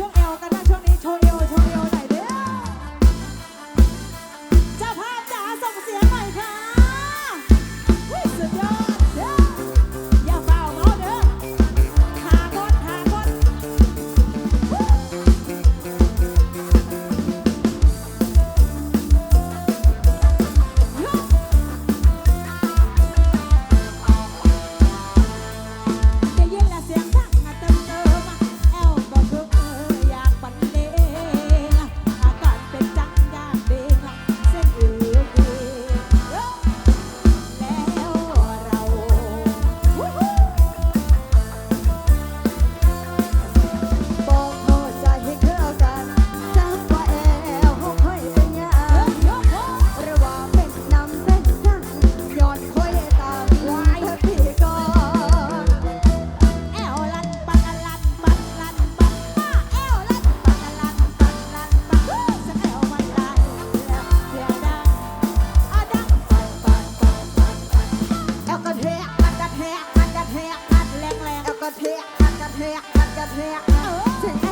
ช่วงเอวกันนะ got me out. Oh.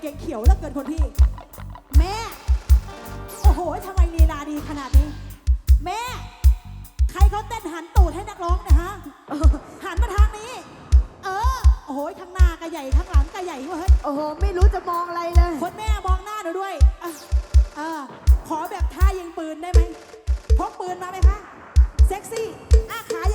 เก่งเขียวแล้วเกินคนพี่ แม่ โอ้โหทำไมลีลาดีขนาดนี้ แม่ ใครเขาเต้นหันตูดให้นักร้องเนะฮะหันมาทางนี้ เออ โอ้โหข้างหน้าก็ใหญ่ข้างหลังก็ใหญ่เว้ยโอ้โห ไม่รู้จะมองอะไรเลย คนแม่มองหน้าหนูด้วยอะเออขอแบบท่ายิงปืนได้ไหมพกปืนมาไหมคะเซ็กซี่อ้าขาย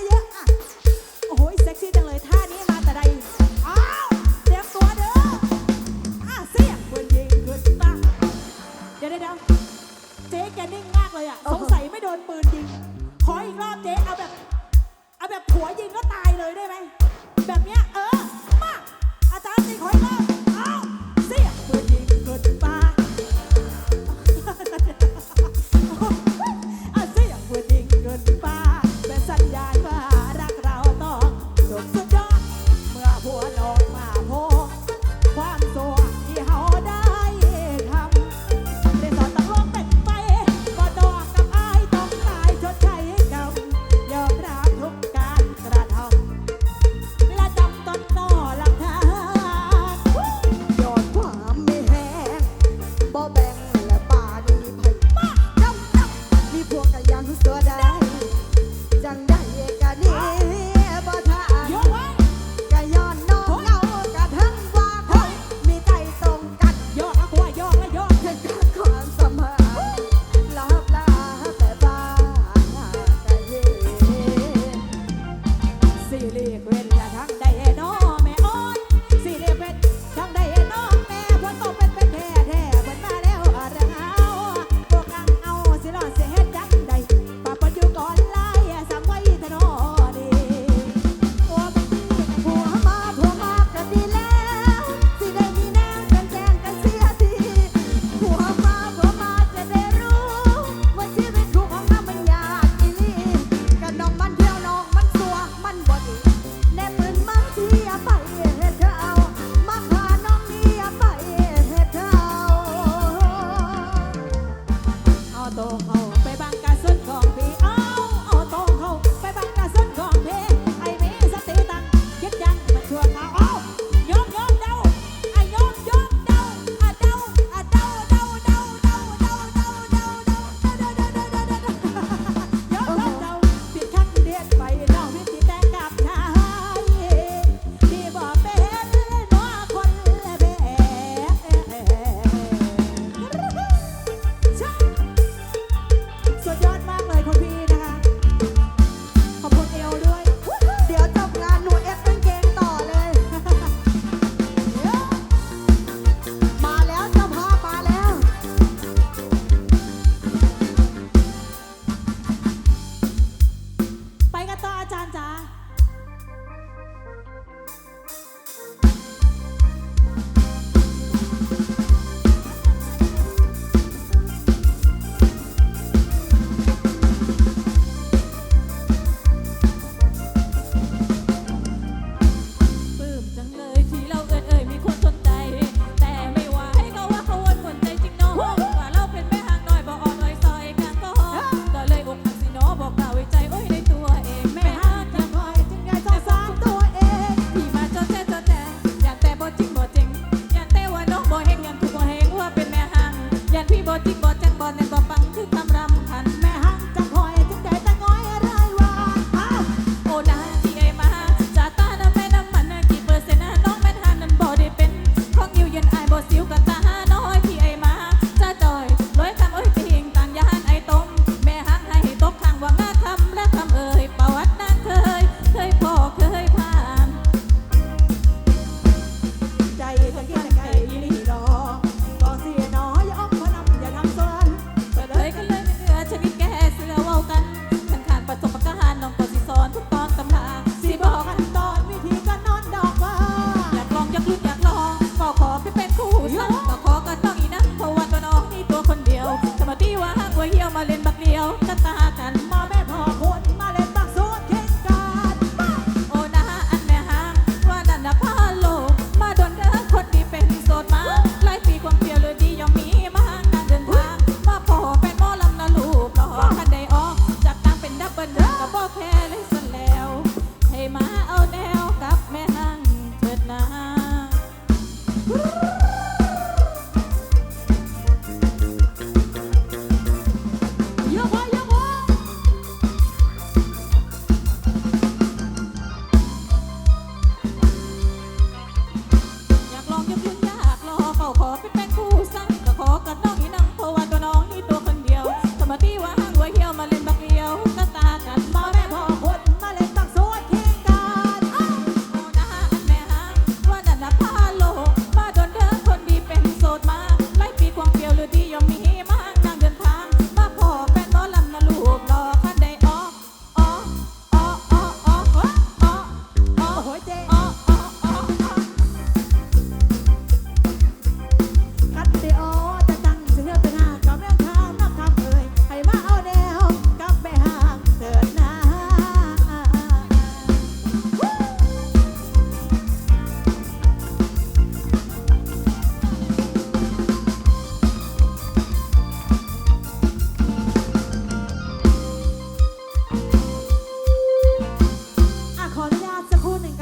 Yeah. ก็บ่แค่เลยสนแล้ว ให้มาเอาแนวกับแม่หา